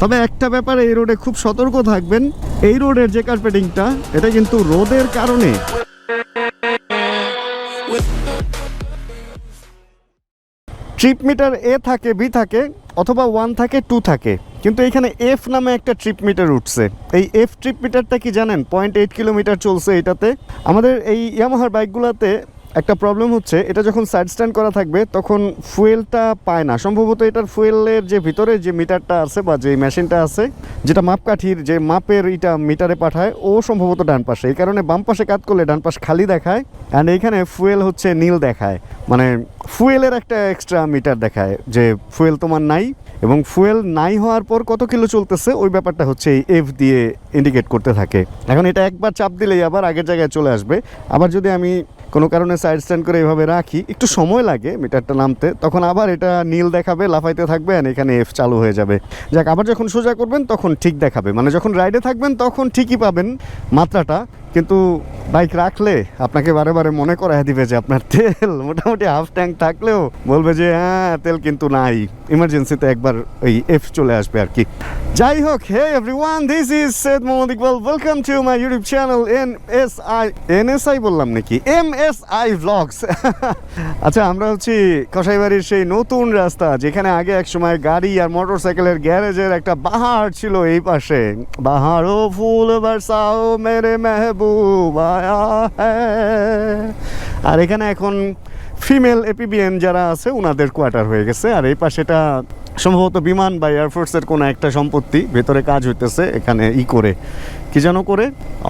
তবে একটা ব্যাপারে এই রোডে খুব সতর্ক থাকবেন। এই রোডের যে কার্পেটিংটা, এটা কিন্তু রোদের কারণে। ট্রিপ মিটার এ থাকে, বি থাকে, অথবা ওয়ান থাকে, টু থাকে। কিন্তু এখানে এফ নামে একটা ট্রিপ মিটার উঠছে। এই এফ ট্রিপ মিটারটা কি জানেন? পয়েন্ট এইট কিলোমিটার চলছে এটাতে। আমাদের এই ইয়ামাহার বাইকগুলোতে একটা প্রবলেম হচ্ছে, এটা যখন সাইড স্ট্যান্ড করা থাকবে, তখন ফুয়েলটা পায় না। সম্ভবত এটার ফুয়েলের যে ভিতরে যে মিটারটা আছে বা যে মেশিনটা আছে, যেটা মাপকাঠির, যে মাপের এটা মিটারে পাঠায়, ও সম্ভবত ডান পাশে। এই কারণে বাম পাশে কাজ করলে ডান পাশ খালি দেখায় অ্যান্ড এইখানে ফুয়েল হচ্ছে নীল দেখায়। মানে ফুয়েলের একটা এক্সট্রা মিটার দেখায়, যে ফুয়েল তোমার নাই। এবং ফুয়েল নাই হওয়ার পর কত কিলো চলতেছে, ওই ব্যাপারটা হচ্ছে এই এফ দিয়ে ইন্ডিকেট করতে থাকে। এখন এটা একবার চাপ দিলেই আবার আগের জায়গায় চলে আসবে। আবার যদি আমি কোনো কারণে সাইড স্ট্যান্ড করে এভাবে রাখি, একটু সময় লাগে মিটারটা নামতে, তখন আবার এটা নীল দেখাবে, লাফাইতে থাকবে আর এখানে এফ চালু হয়ে যাবে। যাক, আবার যখন সোজা করবেন তখন ঠিক দেখাবে। মানে যখন রাইডে থাকবেন তখন ঠিকই পাবেন মাত্রাটা। কিন্তু বাইক রাখলে আপনাকে বারে বারে মনে করায় দিবে যে আপনার তেল, মোটামুটি হাফ ট্যাঙ্ক থাকলেও বলবে যে হ্যাঁ তেল কিন্তু নাই। ইমার্জেন্সিতে একবার ওই এফ চলে আসবে আর কি। যাই হোক hey everyone this is Syed Mohammad Iqbal welcome to my YouTube channel N S I N S I বললাম নাকি? এম এস আই ভ্লগস আচ্ছা আমরা হচ্ছি কসাইবাড়ির সেই নতুন রাস্তা, যেখানে আগে এক সময় গাড়ি আর মোটর সাইকেলের গ্যারেজের একটা বাহার ছিল এই পাশে। বাহারও ফুল বরসাও, মেরে মেহবুব। আর এখানে এখন ফিমেল এপিবিএন যারা আছে ওনাদের কোয়ার্টার হয়ে গেছে। আর এই পাশেটা সম্ভবত বিমান বা এয়ারফোর্সের কোনো একটা সম্পত্তি ভেতরে কাজ হইতেছে, এখানে ই করে। কি যেন করে?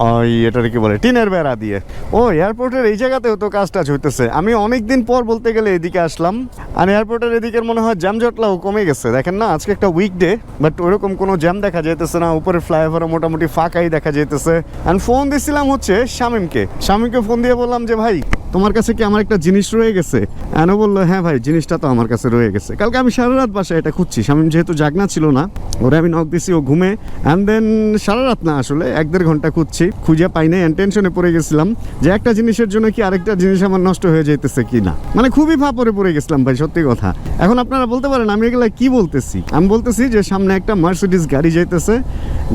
ওই এটারে কি বলে? টিনের বেড়া দিয়ে। ও এয়ারপোর্টের এই জায়গাতেও তো কাজ টাজ হইতেছে। আমি অনেক দিন পর বলতে গেলে এদিকে আসলাম। আর এয়ারপোর্টের এদিকের মনে হয় জ্যামজটলাও কমে গেছে। দেখেন না, আজকে একটা উইকডে বাট ওরকম কোনো জ্যাম দেখা যাইতেছে না। উপরে ফ্লাইওভারও মোটামুটি ফাঁকাই দেখা যাইতেছে। অ্যান্ড ফোন দিছিলাম হচ্ছে শামিমকে। শামিমকে ফোন দিয়ে বললাম যে, ভাই, তোমার কাছে কি আমার একটা জিনিস রয়ে গেছে? অ্যানো বলল হ্যাঁ ভাই, জিনিসটা তো আমার কাছে রয়ে গেছে। কালকে আমি সারা রাত বাসায় এটা খুঁজছি শামিম যেহেতু জাগনা ছিল না, ওরে আমি নক দিছি ও ঘুমে। অ্যান্ড দেন সারা রাত না আসলে, এক দেড় ঘণ্টা খুঁজছি, খুঁজে পাই নাই টেনশনে পড়ে গেছিলাম যে একটা জিনিসের জন্য কি আরেকটা জিনিস আমার নষ্ট হয়ে যাইতেছে কি না। মানে খুবই ফাপরে পড়ে গেছিলাম ভাই, সত্যি কথা। এখন আপনারা বলতে পারেন, আমি এগুলা কি বলতেছি? আমি বলতেছি যে সামনে একটা মার্সিডিস গাড়ি যাইতেছে।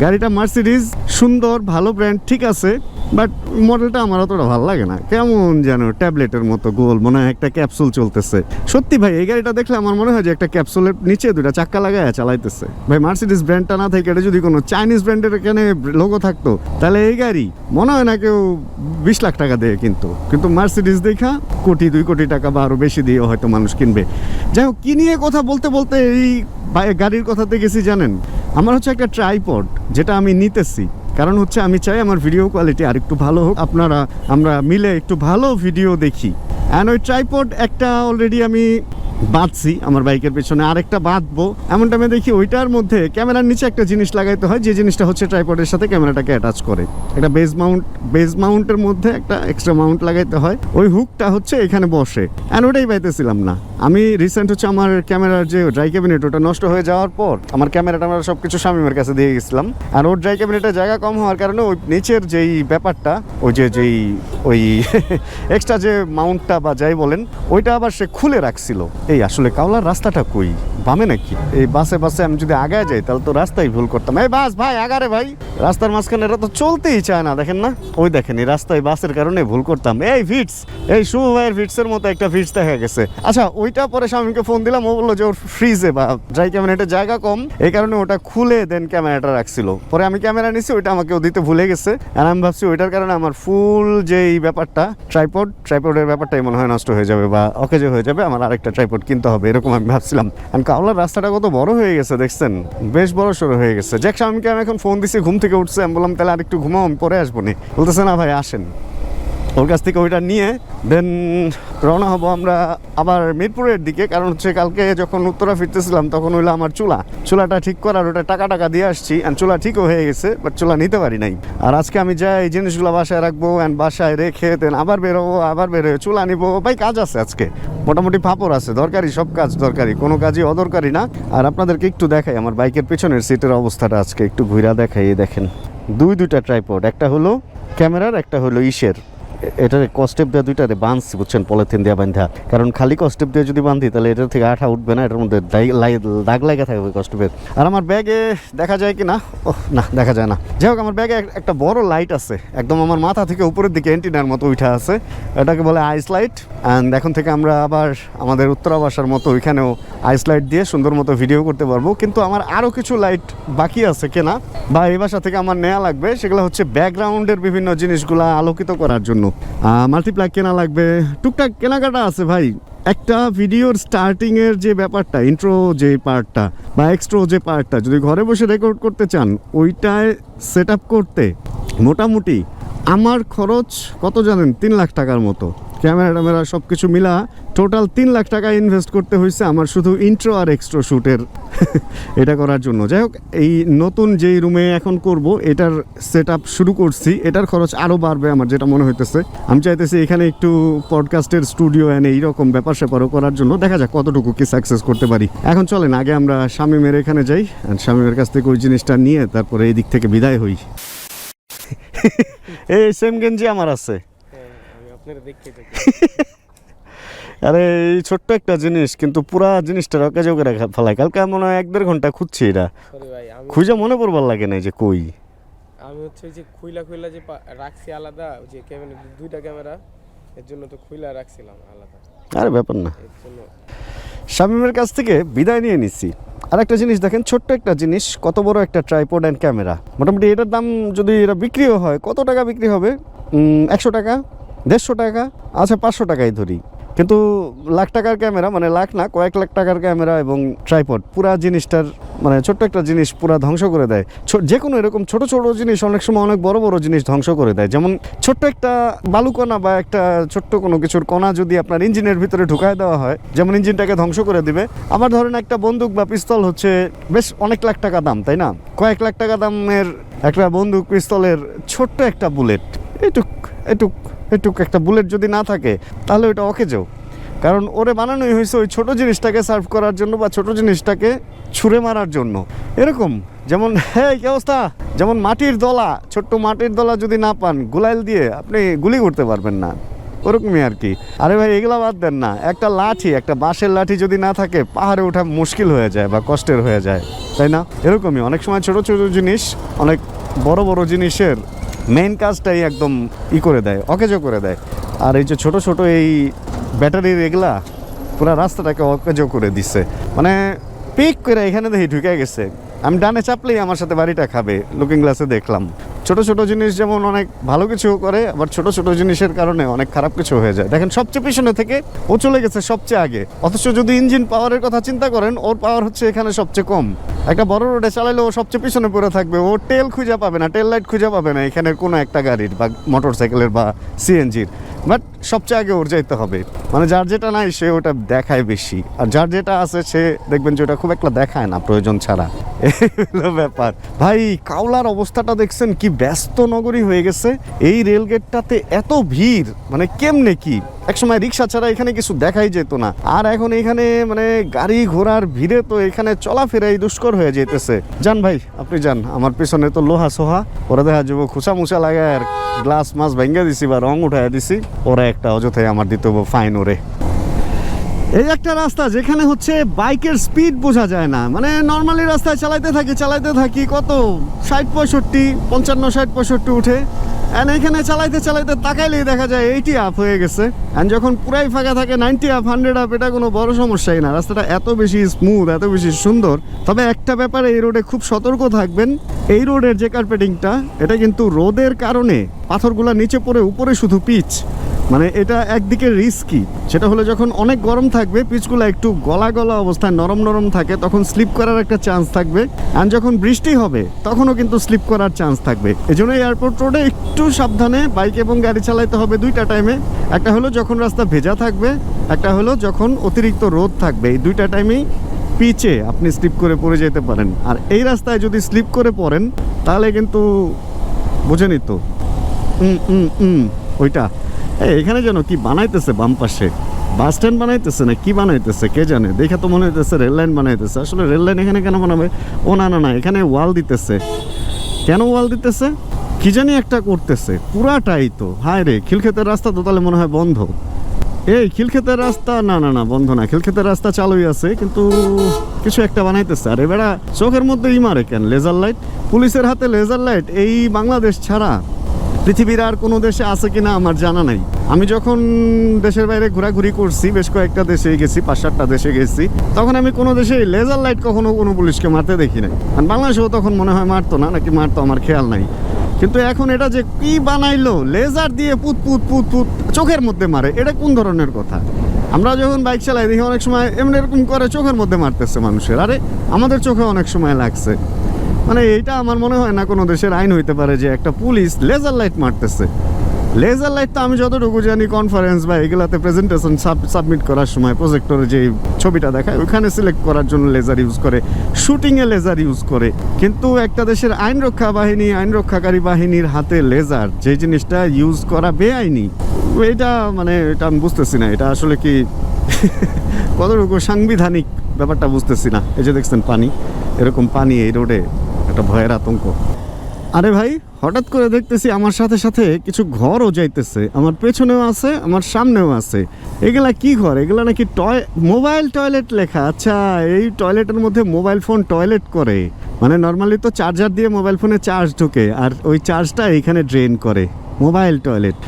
গাড়িটা মার্সিডিজ সুন্দর, ভালো ব্র্যান্ড ঠিক আছে বাট মডেলটা আমার অতটা ভালো লাগে না। কেমন যেন ট্যাবলেটের মতো গোল, মনে হয় একটা ক্যাপসুল চলতেছে। সত্যি ভাই, এই গাড়িটা দেখলে আমার মনে হয় যে একটা ক্যাপসুলের নিচে দুটা চাক্কা লাগায় চালাইতেছে। ভাই মার্সিডিস ব্র্যান্ডটা না থেকে এটা যদি কোনো চাইনিজ ব্র্যান্ডের এখানে লোগো থাকতো, তাহলে এই গাড়ি মনে হয় না কেউ বিশ লাখ টাকা দেয় কিন্তু। কিন্তু মার্সিডিস দেখা কোটি, দুই কোটি টাকা বা আরও বেশি দিয়ে হয়তো মানুষ কিনবে। যাই হোক, কি নিয়ে কথা বলতে বলতে এই গাড়ির কথাতে গেছি জানেন? আমার হচ্ছে একটা ট্রাইপড যেটা আমি নিতেছি। কারণ হচ্ছে আমি চাই আমার ভিডিও কোয়ালিটি আর একটু ভালো হোক। আপনারা, আমরা মিলে একটু ভালো ভিডিও দেখি। অ্যান্ড ওই ট্রাইপড একটা অলরেডি আমি বাঁধছি, আমার বাইকের পেছনে আরেকটা বাঁধবো। এমন টাইমে দেখি ওইটার মধ্যে ক্যামেরার নিচে একটা জিনিস লাগাইতে হয়, যে জিনিসটা হচ্ছে ট্রাইপডের সাথে ক্যামেরাটাকে অ্যাটাচ করে। একটা বেজ মাউন্ট বেজ মাউন্টের মধ্যে একটা এক্সট্রা মাউন্ট লাগাইতে হয়। ওই হুকটা হচ্ছে এখানে বসে। অ্যান্ড ওটাই পাইতেছিলাম না। আমি রিসেন্ট হচ্ছে আমার ক্যামেরার যে ড্রাই ক্যাবিনেট ওটা নষ্ট হয়ে যাওয়ার পর আমার ক্যামেরাটা আমরা সব কিছু স্বামীমের কাছে দিয়ে গেছিলাম। আর ওর ড্রাই ক্যাবিনেটের জায়গা কম হওয়ার কারণে ওই নিচের যেই ব্যাপারটা, ওই যে যেই, ওই এক্সট্রা যে মাউন্টটা বা যাই বলেন, ওইটা আবার সে খুলে রাখছিল। এই আসলে কাওলার রাস্তাটা কই? বামে নাকি? এই বাসে বাসে আমি যদি আগায় যাই, তাহলে তো রাস্তাই ভুল করতাম। এই বাস, ভাই, আগারে, ভাই। রাস্তার মাঝখানে এরা তো চলতেই চায় না, দেখেন না? ওই দেখেন, এই রাস্তায় বাসের কারণে ভুল করতাম। এই ফিটস এই শুভ ভাইয়ের ফিটসের মতো একটা ফিটস দেখা গেছে। আচ্ছা ওইটা পরে স্বামীকে ফোন দিলাম, ও বলল যে ওর ফ্রিজে বা ড্রাই ক্যামেরাটা জায়গা কম। এই কারণে ওটা খুলে দেন ক্যামেরাটা রাখছিল। পরে আমি ক্যামেরা নিছি, ওইটা আমাকে দিতে ভুলে গেছে। আর আমি ভাবছি ওইটার কারণে আমার ফুল যে এই ব্যাপারটা, ট্রাইপড, ট্রাইপডের ব্যাপারটাই মনে হয় নষ্ট হয়ে যাবে বা অকেজে হয়ে যাবে, আমার আরেকটা ট্রাইপড কিনতে হবে, এরকম আমি ভাবছিলাম। আমি কাওলার রাস্তাটা কত বড় হয়ে গেছে, দেখছেন? বেশ বড় সড়ো হয়ে গেছে। জ্যাক স্বামীকে আমি এখন ফোন দিছি, ঘুম থেকে উঠছে, আমি বললাম, তাহলে আর একটু ঘুমাও, আমি পরে আসব। নি বলতেছে, না ভাই, আসেন। ওর কাছ থেকে ওইটা নিয়ে দেন রওনা হব আমরা আবার মিরপুরের দিকে, কারণ হচ্ছে কালকে যখন উত্তরা ফিরতেছিলাম তখন হইল আমার চুলা। চুলাটা ঠিক করার ওটা টাকা টাকা দিয়ে আসছি অ্যান্ড চুলা ঠিকও হয়ে গেছে বাট চুলা নিতে পারি নাই। আর আজকে আমি যাই, এই জিনিসগুলো বাসায় রাখব অ্যান্ড বাসায় রেখে দেন আবার বেরোবো, আবার বেরোয়, চুলা নিবো। ভাই, কাজ আছে আজকে। মোটামুটি ফাপড় আছে, দরকারি, সব কাজ দরকারি, কোনো কাজই অদরকারি না। আর আপনাদেরকে একটু দেখাই, আমার বাইকের পেছনের সিটের অবস্থাটা আজকে, একটু ঘুরা দেখাই, দেখেন। দুই, দুইটা ট্রাইপড একটা হলো ক্যামেরার, একটা হলো ইসের। এটার কস্টেপ দিয়ে দুইটারে বাঁধছি বুঝছেন? পলিথিন দিয়ে বান্ধা কারণ খালি কস্টেপ দিয়ে যদি বাঁধি, তাহলে এটার থেকে আঠা উঠবে না, এটার মধ্যে দাগ- লাগা থাকবে কস্টেপের আর আমার ব্যাগে দেখা যায় কি না? ওহ, না, দেখা যায় না। যাই হোক, আমার ব্যাগে একটা বড় লাইট আছে। একদম আমার মাথা থেকে উপরের দিকে এন্টিনার মতো উঠা আছে। এটাকে বলে আইস লাইট অ্যান্ড এখন থেকে আমরা আবার আমাদের উত্তরা বাসার মতো ওইখানেও আইস লাইট দিয়ে সুন্দর মতো ভিডিও করতে পারব। কিন্তু আমার আরও কিছু লাইট বাকি আছে কেনা। বা এই বাসা থেকে আমার নেওয়া লাগবে। সেগুলো হচ্ছে ব্যাকগ্রাউন্ডের বিভিন্ন জিনিসগুলো আলোকিত করার জন্য। মাল্টিপ্লাগ কেনা লাগবে। টুকটাক কেনাকাটা আছে ভাই। একটা ভিডিওর স্টার্টিং এর যে ব্যাপারটা ইন্ট্রো যে পার্টটা বা এক্সট্রো যে পার্টটা যদি ঘরে বসে রেকর্ড করতে চান, ওইটায় সেট করতে মোটামুটি আমার খরচ কত জানেন? তিন লাখ টাকার মতো। ক্যামেরা ট্যামেরা সব কিছু মিলা টোটাল তিন লাখ টাকা ইনভেস্ট করতে হয়েছে আমার শুধু ইন্ট্রো আর এক্সট্রো শ্যুটের এটা করার জন্য। যাই হোক, এই নতুন যেই রুমে এখন করব, এটার সেট শুরু করছি। এটার খরচ আরও বাড়বে আমার যেটা মনে হইতেছে। আমি চাইতেছি এখানে একটু পডকাস্টের স্টুডিও এনে এইরকম ব্যাপার স্যাপারও করার জন্য। দেখা যাক কতটুকু কি সাকসেস করতে পারি। এখন চলেন, আগে আমরা শামিমের এখানে যাই। আর কাছ থেকে ওই জিনিসটা নিয়ে তারপরে এই দিক থেকে বিদায় হই। এই সেম গেঞ্জি আমার আছে। আপনার দেখতে থাকি আরে এই ছোট্ট একটা জিনিস কিন্তু পুরা জিনিসটা রকে জোকে রাখা ফেলায়। কালকে মনে হয় এক দেড় ঘণ্টা খুঁজছি এটা। সরি ভাই আমি খুঁজে মনে পড়বার লাগে না যে কই। আমি হচ্ছে ওই যে খুইলা খুইলা যে পা- রাখছি আলাদা ওই যে ক্যামেরা দুইটা ক্যামেরা এর জন্য তো খুইলা রাখছিলাম আলাদা। আরে ব্যাপার না। এর জন্য শামিমের কাছ থেকে বিদায় নিয়ে নিছি আর একটা জিনিস দেখেন ছোট্ট একটা জিনিস কত বড় একটা ট্রাইপড অ্যান্ড ক্যামেরা। মোটামুটি এটার দাম যদি এটা বিক্রিও হয় কত টাকা বিক্রি হবে? একশো টাকা। দেড়শো টাকা আচ্ছা পাঁচশো টাকাই ধরি। কিন্তু লাখ টাকার ক্যামেরা মানে লাখ না, কয়েক লাখ টাকার ক্যামেরা এবং ট্রাইপড, পুরা জিনিসটার মানে ছোট্ট একটা জিনিস পুরা ধ্বংস করে দেয়। যে কোনো এরকম ছোট ছোট জিনিস অনেক সময় অনেক বড় বড় জিনিস ধ্বংস করে দেয়। যেমন ছোট্ট একটা বালুকণা বা একটা ছোট্ট কোনো কিছুর কণা যদি আপনার ইঞ্জিনের ভিতরে ঢুকায় দেওয়া হয়, যেমন ইঞ্জিনটাকে ধ্বংস করে দিবে। আবার ধরেন একটা বন্দুক বা পিস্তল হচ্ছে বেশ অনেক লাখ টাকা দাম, তাই না? কয়েক লাখ টাকা দামের একটা বন্দুক, পিস্তলের ছোট্ট একটা বুলেট। এটুক এটুক। এটুক একটা বুলেট যদি না থাকে, তাহলে ওইটা অকেজো। কারণ ওরে বানানোই হয়েছে ওই ছোটো জিনিসটাকে সার্ভ করার জন্য বা ছোট জিনিসটাকে ছুঁড়ে মারার জন্য। এরকম, যেমন হ্যাঁ কি অবস্থা? যেমন মাটির দলা, ছোট্ট মাটির দলা যদি না পান, গুলাইল দিয়ে আপনি গুলি করতে পারবেন না। ওরকমই আর কি। আরে ভাই, এগুলা বাদ দেন না। একটা লাঠি, একটা বাঁশের লাঠি যদি না থাকে, পাহাড়ে ওঠা মুশকিল হয়ে যায় বা কষ্টের হয়ে যায়। তাই না? এরকমই। অনেক সময় ছোট ছোট জিনিস, অনেক বড় বড় জিনিসের মেইন কাজটাই একদম ই করে দেয়, অকেজো করে দেয়। আর এই যে ছোট ছোট এই ব্যাটারির এগুলা, পুরো রাস্তাটাকে অকেজো করে দিচ্ছে মানে পিক করে এখানে দেখি ঢুকে গেছে। আমি ডানে চাপলেই আমার সাথে বাড়িটা খাবে লুকিং গ্লাসে দেখলাম। ছোট ছোট জিনিস যেমন অনেক ভালো কিছু করে, আবার ছোট ছোট জিনিসের কারণে অনেক খারাপ কিছু হয়ে যায়। দেখেন, সবচেয়ে পিছনে থেকে ও চলে গেছে সবচেয়ে আগে। অথচ যদি ইঞ্জিন পাওয়ারের কথা চিন্তা করেন, ওর পাওয়ার হচ্ছে এখানে সবচেয়ে কম। একটা বড় রোডে চালাইলে ও সবচেয়ে পিছনে পড়ে থাকবে। ও টেল খুঁজে পাবে না, টেল লাইট খুঁজে পাবে না এখানে কোনো একটা গাড়ির বা মোটর সাইকেলের বা সিএনজির। বাট সবচেয়ে আগে ওর যাইতে হবে। মানে যার যেটা নাই সে ওটা দেখায় বেশি। আর যার যেটা আছে সে দেখবেন যে ওটা খুব একটা দেখায় না, প্রয়োজন ছাড়া। ব্যাপার। ভাই কাউলার অবস্থাটা দেখছেন কি ব্যস্ত নগরী হয়ে গেছে। এই রেলগেটটাতে এত ভিড় মানে কেমনে কি? একসময় রিক্সা ছাড়া এখানে কিছু দেখাই যেত না। আর এখন এখানে মানে গাড়ি ঘোড়ার ভিড়ে তো এখানে চলাফেরাই দুষ্কর হয়ে যেতেছে যান ভাই, আপনি যান। আমার পিছনে তো লোহা সোহা। ওরা দেখা যাব খুচা মুচা লাগায় আর গ্লাস মাছ ভেঙে দিছি বা রং উঠাই দিছি। ওরা একটা অযথায় আমার দিতে হবে ফাইন ওরে। এই একটা রাস্তা যেখানে হচ্ছে বাইকের স্পিড বোঝা যায় না। মানে নর্মালি রাস্তায় চালাইতে থাকি চালাইতে থাকি, কত? ষাট পঁয়ষট্টি, পঞ্চান্ন, ষাট পঁয়ষট্টি উঠে। অ্যান্ড এখানে চালাইতে চালাইতে তাকাইলেই দেখা যায় এইটি আপ হয়ে গেছে। অ্যান্ড যখন পুরাই ফাঁকা থাকে নাইনটি আপ হান্ড্রেড আপ এটা কোনো বড় সমস্যাই না। রাস্তাটা এত বেশি স্মুথ এত বেশি সুন্দর। তবে একটা ব্যাপারে এই রোডে খুব সতর্ক থাকবেন। এই রোডের যে কার্পেটিংটা এটা কিন্তু রোদের কারণে পাথরগুলা নিচে পড়ে, উপরে শুধু পিচ। মানে এটা একদিকে রিস্কি সেটা হলো যখন অনেক গরম থাকবে, পিচগুলো একটু গলা গলা অবস্থায় নরম নরম থাকে, তখন স্লিপ করার একটা চান্স থাকবে। আর যখন বৃষ্টি হবে, তখনও কিন্তু স্লিপ করার চান্স থাকবে। এই জন্য এয়ারপোর্ট রোডে একটু সাবধানে বাইক এবং গাড়ি চালাইতে হবে দুইটা টাইমে একটা হলো যখন রাস্তা ভেজা থাকবে, একটা হলো যখন অতিরিক্ত রোদ থাকবে। এই দুইটা টাইমেই পিচে আপনি স্লিপ করে পড়ে যেতে পারেন। আর এই রাস্তায় যদি স্লিপ করে পড়েন, তাহলে কিন্তু বুঝেনি তো। ওইটা। এখানে যেন কি বানাইতেছে বাম পাশে? বাস স্ট্যান্ড বানাইতেছে না কি বানাইতেছে? কে জানে? দেখে তো মনে হইতেছে রেল লাইন বানাইতেছে। আসলে রেল লাইন এখানে কেন বানাবে? ও না না না, এখানে ওয়াল দিতেছে। কেন ওয়াল দিতেছে? কি জানি একটা করতেছে। পুরাটাই তো। হায় রে, খিলক্ষেতের রাস্তা তো তাহলে মনে হয় বন্ধ। এই, খিলক্ষেতের রাস্তা, না না না, বন্ধ না। খিলক্ষেতের রাস্তা চালুই আছে, কিন্তু কিছু একটা বানাইতেছে। আর এবারে চোখের মধ্যে ই মারে কেন? লেজার লাইট পুলিশের হাতে লেজার লাইট এই বাংলাদেশ ছাড়া। পৃথিবীর আর কোনো দেশে আছে কি না আমার জানা নাই। আমি যখন দেশের বাইরে ঘোরাঘুরি করছি, বেশ কয়েকটা দেশে গেছি, পাঁচ সাতটা দেশে গেছি, তখন আমি কোনো দেশে লেজার লাইট কখনো কোনো পুলিশকে মারতে দেখি নাই। আর বাংলাদেশেও তখন মনে হয় মারতো না, নাকি মারতো আমার খেয়াল নাই। কিন্তু এখন এটা যে কি বানাইলো লেজার দিয়ে পুত পুত পুত পুত চোখের মধ্যে মারে, এটা কোন ধরনের কথা? আমরা যখন বাইক চালাই দেখি, অনেক সময় এমনি এরকম করে চোখের মধ্যে মারতেছে মানুষের। আরে, আমাদের চোখে অনেক সময় লাগছে। মানে এইটা আমার মনে হয় না কোনো দেশের আইন হইতে পারে যে একটা পুলিশ লেজার লাইট মারতেছে। লেজার লাইট তো আমি যতটুকু জানি কনফারেন্স বা এগুলাতে প্রেজেন্টেশন সাবমিট করার সময় প্রজেক্টরে যে ছবিটা দেখায় ওখানে সিলেক্ট করার জন্য লেজার ইউজ করে শুটিংয়ে লেজার ইউজ করে। কিন্তু একটা দেশের আইন রক্ষা বাহিনী, আইন রক্ষাকারী বাহিনীর হাতে লেজার যে জিনিসটা ইউজ করা বেআইনি এটা মানে এটা আমি বুঝতেছি না। এটা আসলে কি কতটুকু সাংবিধানিক ব্যাপারটা বুঝতেছি না। এই যে দেখছেন পানি, এরকম পানি এই রোডে একটা ভয়ের আতঙ্ক। আরে ভাই, হঠাৎ করে দেখতেছি আমার সাথে সাথে কিছু ঘরও যাইতেছে। আমার পেছনেও আছে, আমার সামনেও আছে। এগুলা কি ঘর? এগুলা নাকি টয়, মোবাইল টয়লেট লেখা। আচ্ছা এই টয়লেটের মধ্যে মোবাইল ফোন টয়লেট করে। মানে নর্মালি তো চার্জার দিয়ে মোবাইল ফোনে চার্জ ঢোকে, আর ওই চার্জটা এইখানে ড্রেন করে। Mobile toilet.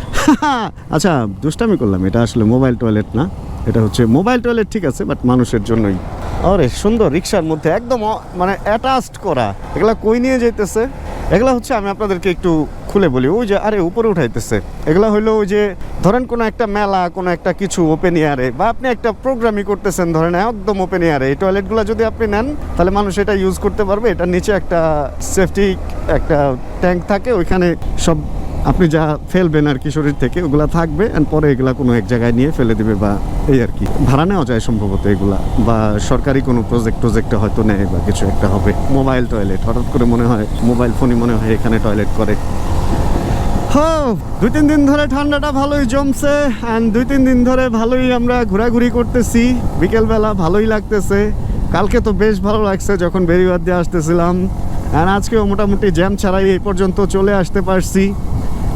আচ্ছা দুষ্টামি করলাম, এটা আসলে মোবাইল টয়লেট না, এটা হচ্ছে মোবাইল টয়লেট ঠিক আছে, বাট মানুষের জন্যই। আরে, সুন্দর, রিক্সার মধ্যে একদম মানে অ্যাটাচড করা। এগুলা কই নিয়ে যাইতেছে? এগুলা হচ্ছে আমি আপনাদেরকে একটু খুলে বলি, ওই যে, আরে, উপরে উঠাইতেছে। এগুলা হইল ওই যে, ধরেন কোনো একটা মেলা, কোনো একটা কিছু ওপেন এয়ারে বা আপনি একটা প্রোগ্রামই করতেছেন, ধরেন একদম ওপেন এয়ারে এই টয়লেটগুলো যদি আপনি নেন, তাহলে মানুষ এটা ইউজ করতে পারবে। এটার নিচে একটা সেফটি একটা ট্যাঙ্ক থাকে, ওইখানে সব আপনি যা ফেলবেন আর কি শরীর থেকে, ওগুলা থাকবে and পরে এগুলা কোনো এক জায়গায় নিয়ে ফেলে দিবে বা এই আর কি। ভাড়া নেওয়া যায় সম্ভবত এগুলা বা সরকারি কোনো প্রজেক্ট প্রজেক্টে হয়তো নেয় বা কিছু একটা হবে। মোবাইল টয়লেট হঠাৎ করে মনে হয় মোবাইল ফোনই মনে হয় এখানে টয়লেট করে। দুই তিন দিন ধরে ঠান্ডাটা ভালোই জমছে অ্যান্ড দুই তিন দিন ধরে ভালোই আমরা ঘোরাঘুরি করতেছি। বিকেলবেলা ভালোই লাগতেছে। কালকে তো বেশ ভালো লাগছে যখন বেরিবাদ দিয়ে আসতেছিলাম। অ্যান্ড আজকেও মোটামুটি জ্যাম ছাড়াই এই পর্যন্ত চলে আসতে পারছি।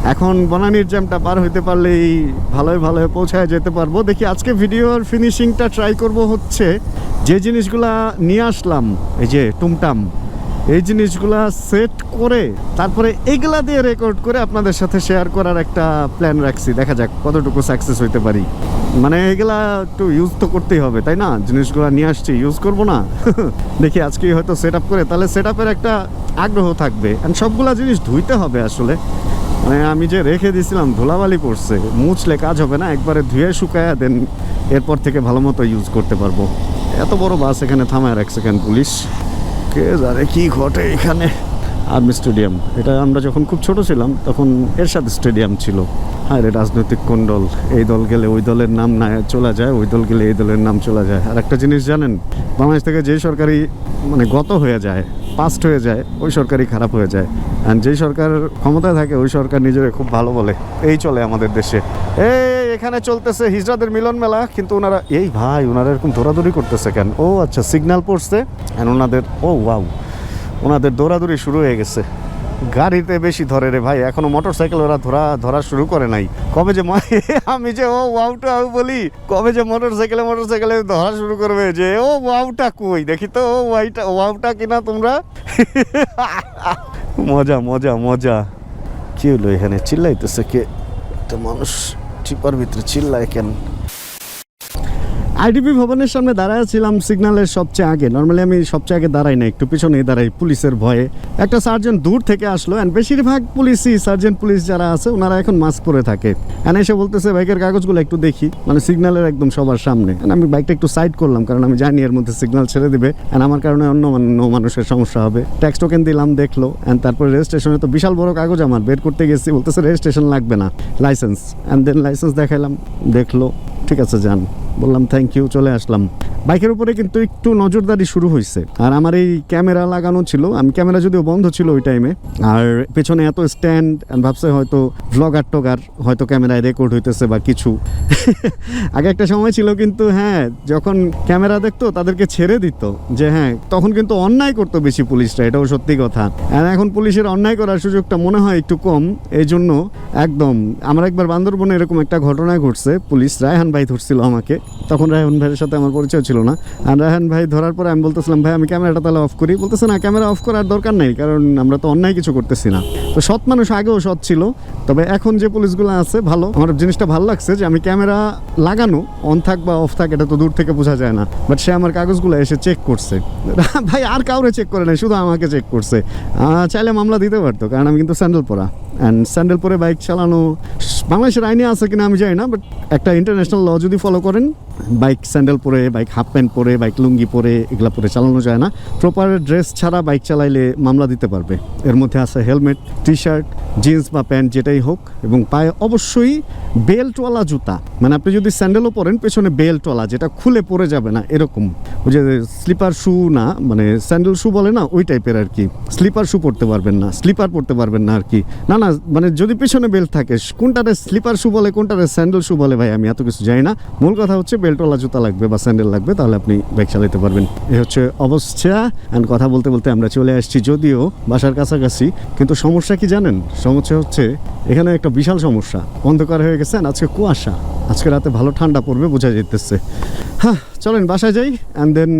এখন বনানীর জ্যামটা পার হইতে পারলেই ভালোই ভালোই পৌঁছায় যেতে পারব। দেখি আজকে ভিডিওর ফিনিশিংটা ট্রাই করব হচ্ছে যে জিনিসগুলা নিয়ে আসলাম, এই যে টুমটাম, এই জিনিসগুলা সেট করে তারপরে এগুলা দিয়ে রেকর্ড করে আপনাদের সাথে শেয়ার করার একটা প্ল্যান রাখছি। দেখা যাক কতটুকু সাকসেস হইতে পারি। মানে এগুলা একটু ইউজ তো করতেই হবে, তাই না? জিনিসগুলো নিয়ে আসছি ইউজ করব না? দেখি আজকেই হয়তো সেট করে। তাহলে সেট একটা আগ্রহ থাকবে। সবগুলা জিনিস ধুইতে হবে আসলে। মানে আমি যে রেখে দিয়েছিলাম, ধুলাবালি পড়ছে মুছলে কাজ হবে না, একবারে ধুয়ে শুকায়া দেন, এরপর থেকে ভালো মতো ইউজ করতে পারব। এত বড় বাস এখানে থামায় রাখছে কেন পুলিশ? কে জানে কি ঘটে এখানে। আর্মি স্টেডিয়াম, এটা আমরা যখন খুব ছোট ছিলাম, তখন এরশাদ স্টেডিয়াম ছিল। হ্যাঁ রে, রাজনৈতিক কোন্ডল এই দল গেলে ওই দলের নাম না চলে যায়, ওই দল গেলে এই দলের নাম চলে যায়। আর একটা জিনিস জানেন, বাংলাদেশ থেকে যে সরকারি মানে গত হয়ে যায় পাস্ট হয়ে যায়, ওই সরকারই খারাপ হয়ে যায়। আর যেই সরকার ক্ষমতায় থাকে, ওই সরকার নিজেরা খুব ভালো বলে। এই চলে আমাদের দেশে। এই এখানে চলতেছে হিজরাদের মিলন মেলা, কিন্তু ওনারা, এই ভাই, ওনারা এরকম দৌড়াদৌড়ি করতেছে কেন? ও আচ্ছা সিগন্যাল পড়ছে আর ওনাদের, ও ওয়াও ওনাদের দৌড়াদৌড়ি শুরু হয়ে গেছে। গাড়িতে বেশি ধরে রে ভাই, এখনও মোটর সাইকেল ওরা ধরা ধরা শুরু করে নাই। কবে যে আমি যে ও ওয়াউটা বলি, কবে যে মোটর সাইকেলে মোটর সাইকেলে ধরা শুরু করবে, যে ও ওয়াউটা কই? দেখি তো, ও ওয়াইটা ওয়াউটা কিনা তোমরা? মজা মজা মজা। কি হলো এখানে? চিল্লাইতেছে কে? একটা মানুষ চিপার ভিতরে চিল্লায় কেন? আইডিপি ভবনের সামনে দাঁড়ায় ছিলাম সিগন্যালের সবচেয়ে আগে। নর্মালি আমি সবচেয়ে আগে দাঁড়াই না, একটু পিছনেই দাঁড়াই পুলিশের ভয়ে। একটা সার্জেন্ট দূর থেকে আসলো অ্যান্ড বেশিরভাগ পুলিশই সার্জেন্ট পুলিশ যারা আছে, ওনারা এখন মাস্ক পরে থাকে। অ্যান্ড এসে বলতেছে, বাইকের কাগজগুলো একটু দেখি। মানে সিগন্যালের একদম সবার সামনে। আমি বাইকটা একটু সাইড করলাম, কারণ আমি জানি এর মধ্যে সিগন্যাল ছেড়ে দিবে। অ্যান্ড আমার কারণে অন্য অন্য মানুষের সমস্যা হবে। ট্যাক্স টোকেন দিলাম, দেখল। অ্যান্ড তারপরে রেজিস্ট্রেশনে তো বিশাল বড় কাগজ আমার, বের করতে গেছি। বলতেছে রেজিস্ট্রেশন লাগবে না লাইসেন্স অ্যান্ড দেন লাইসেন্স দেখাইলাম, দেখল। ঠিক আছে, যান। বললাম থ্যাংক ইউ চলে আসলাম। বাইকের উপরে কিন্তু একটু নজরদারি শুরু হয়েছে আর আমার এই ক্যামেরা লাগানো ছিল, আমি ক্যামেরা যদিও বন্ধ ছিল ওই টাইমে আর পেছনে এত স্ট্যান্ড ভাবছে হয়তো ভ্লগার টগার হয়তো ক্যামেরায় রেকর্ড হইতেছে বা কিছু। আগে একটা সময় ছিল কিন্তু হ্যাঁ যখন ক্যামেরা দেখতো, তাদেরকে ছেড়ে দিত যে হ্যাঁ তখন কিন্তু অন্যায় করতো বেশি পুলিশরা, এটাও সত্যি কথা। আর এখন পুলিশের অন্যায় করার সুযোগটা মনে হয় একটু কম এই জন্য একদম, আমার একবার বান্দরবনে এরকম একটা ঘটনা ঘটছে, পুলিশ রায়হান ভাই ধরছিল আমাকে। তখন রায়হান ভাইয়ের সাথে আমার পরিচয় ছিল না। আর রায়হান ভাই ধরার পরে আমি বলতেছিলাম, ভাই, আমি ক্যামেরাটা তাহলে অফ করি। বলতেছে, না, ক্যামেরা অফ করার দরকার নেই, কারণ আমরা তো অন্যায় কিছু করতেছি না। তো সৎ মানুষ আগেও সৎ ছিল, তবে এখন যে পুলিশগুলো আছে, ভালো। আমার জিনিসটা ভালো লাগছে যে, আমি ক্যামেরা লাগানো অন থাক বা অফ থাক, এটা তো দূর থেকে বোঝা যায় না। বাট সে আমার কাগজগুলো এসে চেক করছে। ভাই, আর কাউরে চেক করে নাই, শুধু আমাকে চেক করছে। চাইলে মামলা দিতে পারতো, কারণ আমি কিন্তু স্যান্ডেল পরা। অ্যান্ড স্যান্ডেল পরে বাইক চালানো, বাংলাদেশের আইনে আছে কিনা আমি জানি না বাট একটা ইন্টারন্যাশনাল ল যদি ফলো করেন বাইক স্যান্ডেল পরে, বাইক হাফ প্যান্ট পরে, বাইক লুঙ্গি পরে, এগুলা পরে চালানো যায় না। প্রপার ড্রেস ছাড়া বাইক চালাইলে মামলা দিতে পারবে। এর মধ্যে আছে হেলমেট টি শার্ট জিন্স বা প্যান্ট, যেটাই হোক, এবং পায়ে অবশ্যই বেল্টওয়ালা জুতা। মানে আপনি যদি স্যান্ডেলও পরেন, পেছনে বেল্টওয়ালা, যেটা খুলে পরে যাবে না, এরকম। ওই যে স্লিপার শু না মানে স্যান্ডেল শু বলে না, ওই টাইপের আর কি। স্লিপার শু পরতে পারবেন না, স্লিপার পরতে পারবেন না আর কি। না না মানে যদি পেছনে বেল্ট থাকে, কোনটারে স্লিপার শু বলে, কোনটারে স্যান্ডেল শু বলে, ভাই, আমি এত কিছু জানি না। মূল কথা হচ্ছে বেল্টওয়ালা জুতা লাগবে বা স্যান্ডেল লাগবে, তাহলে আপনি বাইক চালাতে পারবেন। এ হচ্ছে অবস্থা। অ্যান্ড কথা বলতে বলতে আমরা চলে আসছি যদিও বাসার কাছাকাছি, কিন্তু সমস্যা কি জানেন? সমস্যা হচ্ছে এখানে একটা বিশাল সমস্যা। অন্ধকার হয়ে গেছে আজকে কুয়াশা। আজকে রাতে ভালো ঠান্ডা পড়বে, বোঝা যেতেছে হ্যাঁ চলেন বাসায় যাই অ্যান্ড দেন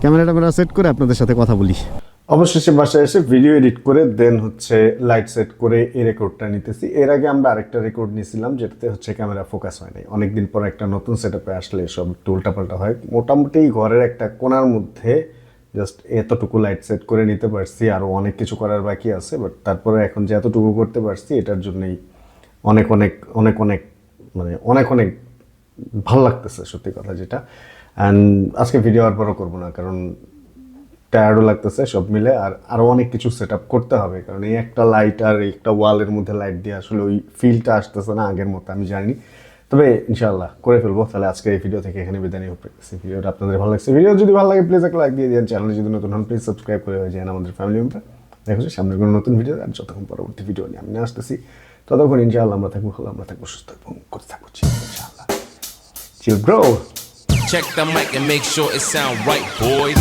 ক্যামেরা ট্যামেরা সেট করে আপনাদের সাথে কথা বলি। অবশেষে বাসায় এসে ভিডিও এডিট করে দেন হচ্ছে লাইট সেট করে এই রেকর্ডটা নিতেছি। এর আগে আমরা আরেকটা রেকর্ড নিয়েছিলাম, যেটাতে হচ্ছে ক্যামেরা ফোকাস হয় নাই। অনেকদিন পর একটা নতুন সেট আপে আসলে সব একটু উল্টাপাল্টা হয়। মোটামুটি ঘরের একটা কোণার মধ্যে জাস্ট এতটুকু লাইট সেট করে নিতে পারছি আরও অনেক কিছু করার বাকি আছে বাট তারপরে এখন যে এতটুকু করতে পারছি, এটার জন্যই অনেক অনেক অনেক অনেক মানে অনেক অনেক ভালো লাগতেছে, সত্যি কথা যেটা। অ্যান্ড আজকে ভিডিও আর বড় করব না, কারণ টায়ার্ডও লাগতেছে সব মিলে আর আরও অনেক কিছু সেট আপ করতে হবে। কারণ এই একটা লাইট আর একটা ওয়ালের মধ্যে লাইট দিয়ে আসলে ওই ফিলটা আসতেছে না আগের মতো আমি জানি। তবে ইনশাআল্লাহ করে ফেলব তাহলে আজকে এই ভিডিও থেকে এখানে বিদায় নিয়ে ভিডিওটা আপনাদের ভালো লাগছে। ভিডিও যদি ভালো লাগে প্লিজ একটা লাইক দিয়ে দিন। চ্যানেলে যদি নতুন হন প্লিজ সাবস্ক্রাইব করে হয়ে যান আমাদের ফ্যামিলি মেম্বার দেখো সামনের কোনো নতুন ভিডিও আর যতক্ষণ পরবর্তী ভিডিও নিয়ে আমি আসতেছি ততক্ষণ ইনশাআল্লাহ আমরা থাকব ভালো আমরা থাকব সুস্থ এবং করতে থাকব। Chill bro Check the mic and make sure it sound right, boys.